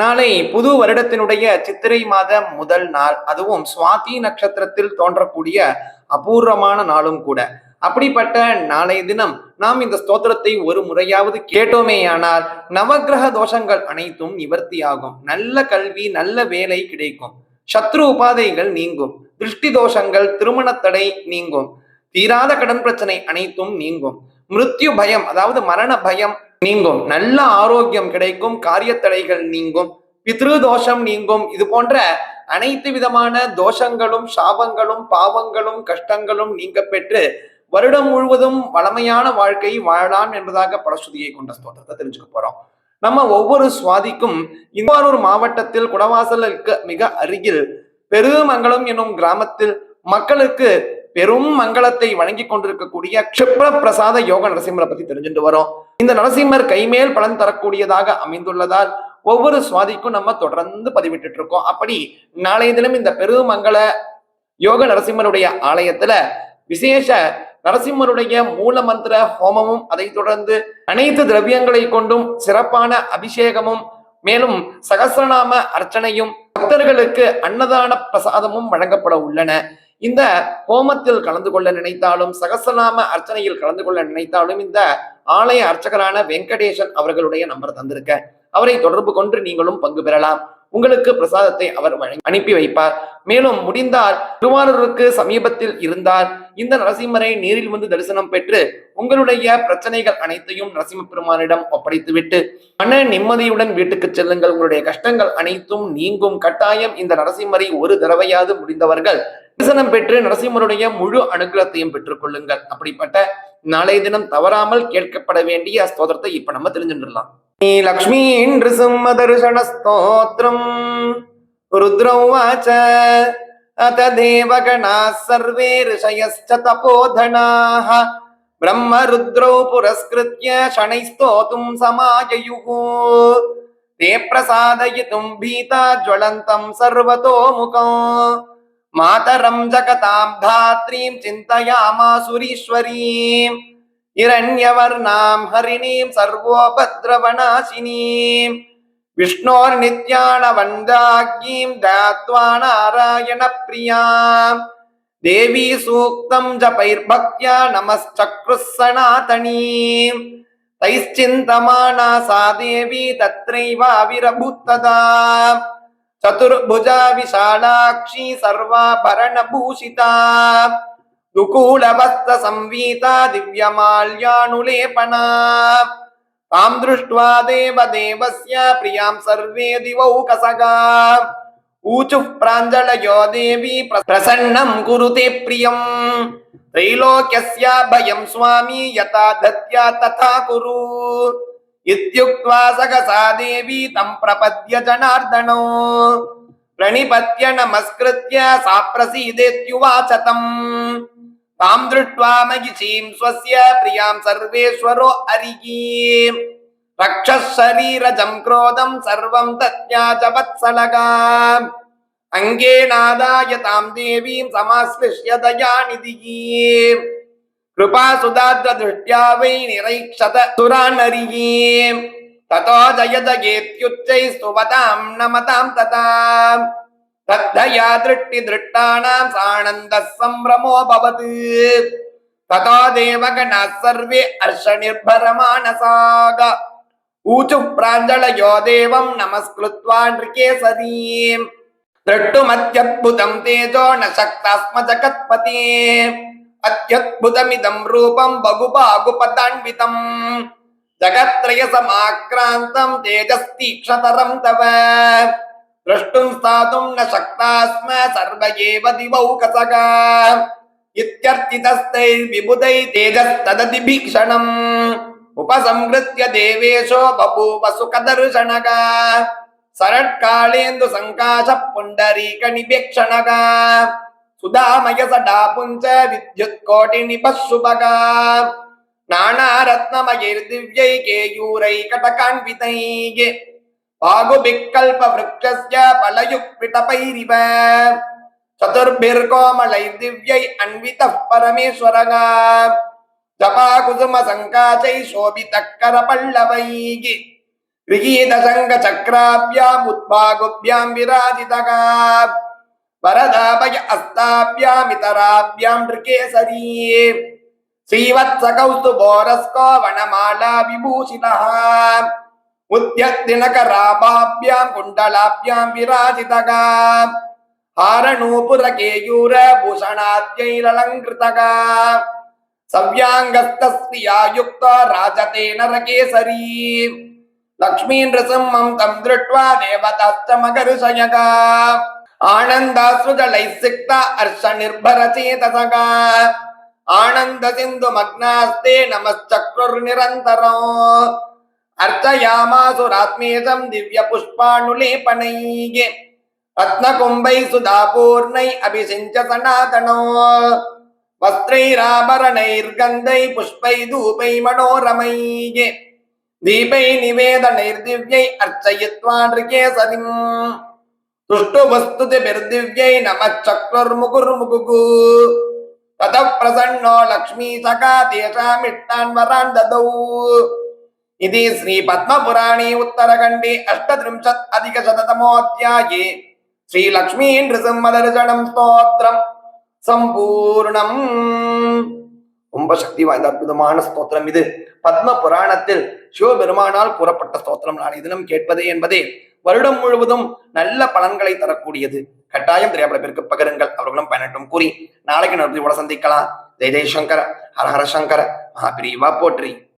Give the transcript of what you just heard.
நாளை புது வருடத்தினுடைய சித்திரை மாத முதல் நாள் அதுவும் சுவாதி நட்சத்திரத்தில் தோன்றக்கூடிய அபூர்வமான நாளும் கூட. அப்படிப்பட்ட நாளைய தினம் நாம் இந்த ஸ்தோத்திரத்தை ஒரு முறையாவது கேட்டோமேயானால் நவக்கிரக தோஷங்கள் அனைத்தும் நிவர்த்தியாகும். நல்ல கல்வி நல்ல வேலை கிடைக்கும். சத்ரு உபாதைகள் நீங்கும். திருஷ்டி தோஷங்கள் திருமண தடை நீங்கும். தீராத கடன் பிரச்சனை அனைத்தும் நீங்கும். மிருத்யு பயம் அதாவது மரண பயம் நீங்கும். நல்ல ஆரோக்கியம் கிடைக்கும் காரியத்தடைகள் நீங்கும் பித்ரு தோஷம் நீங்கும். இது போன்ற அனைத்து விதமான தோஷங்களும் சாபங்களும் பாவங்களும் கஷ்டங்களும் நீங்க பெற்று வருடம் முழுவதும் வளமையான வாழ்க்கை வாழலாம் என்பதாக பரஸ்துதியை கொண்ட ஸ்தோத்திரத்தை தெரிஞ்சுக்க போறோம். நம்ம ஒவ்வொரு சுவாதிக்கும் இவ்வாறு மாவட்டத்தில் குடவாசலுக்கு மிக அருகில் பெருமங்கலம் என்னும் கிராமத்தில் மக்களுக்கு பெரும் மங்களத்தை வழங்கி கொண்டிருக்கக்கூடிய க்ஷிப்ர பிரசாத யோக நரசிம்மரை பத்தி தெரிஞ்சுட்டு வரோம். இந்த நரசிம்மர் கைமேல் பலன் தரக்கூடியதாக அமைந்துள்ளதால் ஒவ்வொரு சுவாதிக்கும் நம்ம தொடர்ந்து பதிவிட்டு இருக்கோம். அப்படி நாளைய தினம் இந்த பெருமங்கள யோக நரசிம்மருடைய ஆலயத்துல விசேஷ நரசிம்மருடைய மூல மந்திர ஹோமமும் அதைத் தொடர்ந்து அனைத்து திரவியங்களை கொண்டும் சிறப்பான அபிஷேகமும் மேலும் சகசிரநாம அர்ச்சனையும் பக்தர்களுக்கு அன்னதான பிரசாதமும் வழங்கப்பட உள்ளன. இந்த ஹோமத்தில் கலந்து கொள்ள நினைத்தாலும் சகசநாம அர்ச்சனையில் கலந்து கொள்ள நினைத்தாலும் இந்த ஆலய அர்ச்சகரான வெங்கடேசன் அவர்களுடைய நம்பர் தந்திருக்க. அவரை தொடர்பு கொண்டு நீங்களும் பங்கு பெறலாம். உங்களுக்கு பிரசாதத்தை அவர் வழங்கி அனுப்பி வைப்பார். மேலும் முடிந்தால் திருவாரூருக்கு சமீபத்தில் இருந்தால் இந்த நரசிம்மரை நேரில் வந்து தரிசனம் பெற்று உங்களுடைய பிரச்சனைகள் அனைத்தையும் நரசிம்ம பெருமானிடம் ஒப்படைத்துவிட்டு மன நிம்மதியுடன் வீட்டுக்கு செல்லுங்கள். உங்களுடைய கஷ்டங்கள் அனைத்தும் நீங்கும். கட்டாயம் இந்த நரசிம்மரை ஒரு தடவையாவது முடிந்தவர்கள் தரிசனம் பெற்று நரசிம்மருடைய முழு அனுகிரகத்தையும் பெற்றுக் கொள்ளுங்கள். அப்படிப்பட்ட நாளைய தினம் தவறாமல் கேட்கப்பட வேண்டிய ஸ்தோத்திரத்தை இப்ப நம்ம தெரிஞ்சுடலாம் लक्ष्मीन्दृसिंहदर्शनस्तोत्रम् रुद्रौवाच अथ देवगणाः सर्वे ऋषयश्च तपोधनाः ब्रह्मरुद्रौ पुरस्कृत्य शनैस्तोतुं समाययुः ते प्रसादयितुं भीता ज्वलन्तं सर्वतोमुखौ मातरं जगतां धात्रीं चिन्तयामासुरीश्वरीम् हिरण्यवर्णां हरिणीं सर्वोपद्रवनाशिनीम् विष्णोर्नित्याणवन्दाज्ञीं दात्वा नारायणप्रियाम् देवी सूक्तं जपैर्भक्त्या नमश्चक्रुः सनातनीम् तैश्चिन्तमाना सा देवी तत्रैवाविरभूत्तदा चतुर्भुजा विशालाक्षी सर्वाभरणभूषिता दुकूलवस्त्रसंवीता दिव्यमाल्यानुलेपना तां दृष्ट्वा देवदेवस्य प्रियां सर्वे दिवौकसगा ऊचुः प्राञ्जलयो देवी प्र- प्रसन्नं कुरुते प्रियम् त्रैलोक्यस्य भयं स्वामी यथा धत्या तथा कुरु इत्युक्त्वा सगसा देवी तं प्रपद्य जनार्दनो प्रणिपत्य नमस्कृत्य सा प्रसीदेत्युवाच तम् தாம் திருஷ்டுவா மகிஷீம் ஸ்வசிய பிரியாம் சர்வேஸ்வரோ அரிகீம் ரக்ஷரீரஜம் குரோதம் சர்வம் தத்யாஜவத்சலகாம் அங்கே நாதாய தாம் தேவீம் சமாஸ்லிஷ்ய தயாநிதியீம் கிருபா சுதாத்ர திருஷ்டியா வை நிறைக்ஷத சுராநரியீம் ததோ ஜயதகேத்யுச்சை சுவதாம் நமதாம் ததாம் तथा तद्धया दृष्टिदृष्टानां सानन्दः सम्भ्रमोऽभवत् ततो देवगणाः सर्वे हर्षनिर्भरमानसाग ऊचुः प्राञ्जलयो देवं नमस्कृत्वा नृकेसरीम् द्रष्टुमत्यद्भुतं तेजो न शक्तास्म जगत्पते अत्यद्भुतमिदं रूपं बहुबाहुपदान्वितम् जगत्त्रयसमाक्रान्तं तेजस्तीक्ष्णतरं तव द्रष्टुं स्थातुं न शक्ता स्म सर्व एव दिवौकसगा इत्यर्थितस्तैर्विबुधै तेजस्तदतिभीक्षणम् उपसंहृत्य देवेशो बभूव सुखदर्शनगा शरत्कालेन्दु सङ्काश पुण्डरीकनिवेक्षणगा सुधामय सडापुञ्च विद्युत्कोटिनिभः शुभगा பாகுபிக்கல்ப விரக்ஷஸ்ய பலயுக் விடபைரிவ சதுர்பிர்கோமலை திவ்யை அன்வித பரமேஸ்வரக ஜபா குசும சங்காச்சை சோபித கர பல்லவைகி விகீத சங்க வனமாலா விபூஷிதா मुद्यत्रिणकराभाभ्याम् कुण्डलाभ्याम् विराजितगाम् हारणूपुरकेयूरभूषणाद्यैरलङ्कृतगा सव्याङ्गस्तस्त्रिया युक्ता राजते नरकेसरी लक्ष्मीन् नृसिंहं तं दृष्ट्वा देवताश्च मकरुषयगा आनन्दाश्रुजलैः सिक्ता हर्षनिर्भरचेतसगा आनन्दसिन्धुमग्नास्ते नमश्चक्रुर्निरन्तरम् नमश्चक्रुर्निरन्तरो अर्चयामासुरात्मेशं दिव्यपुष्पाणुलेपनैः रत्नकुम्भै सुधापूर्णै अभिषिञ्च सनातनो वस्त्रैराभरणैर्गन्धै पुष्पै धूपै मनोरमैः दीपै निवेदनैर्दिव्यै अर्चयित्वा नृकेसरिम् तुष्टुवस्तुतिभिर्दिव्यै नमः चक्रुर्मुकुर्मुकुः ततः प्रसन्नो लक्ष्मीसखा तेषामिष्टान् वरान् ददौ इति श्रीपद्मपुराणे उत्तरखण्डे अष्टत्रिंशत् अधिकशततमोऽध्याये ஸ்ரீலக்ஷ்மீ நிருசிம்மதர்சனம் ஸ்தோத்திரம் சம்பூர்ணம் ரொம்ப சக்தி வாய்ந்த அற்புதமான ஸ்தோத்திரம் இது பத்ம புராணத்தில் சிவபெருமானால் கூறப்பட்ட ஸ்தோத்திரம் நாளை தினம் கேட்பது என்பதே வருடம் முழுவதும் நல்ல பலன்களை தரக்கூடியது கட்டாயம் தெரியாத பேருக்கு பகிருங்கள் அவர்களும் பயனட்டும் கூறி நாளைக்கு நடத்தி கூட சந்திக்கலாம் ஜெய் ஜெய்சங்கர ஹர ஹர சங்கர மகாபிரிவா போற்றி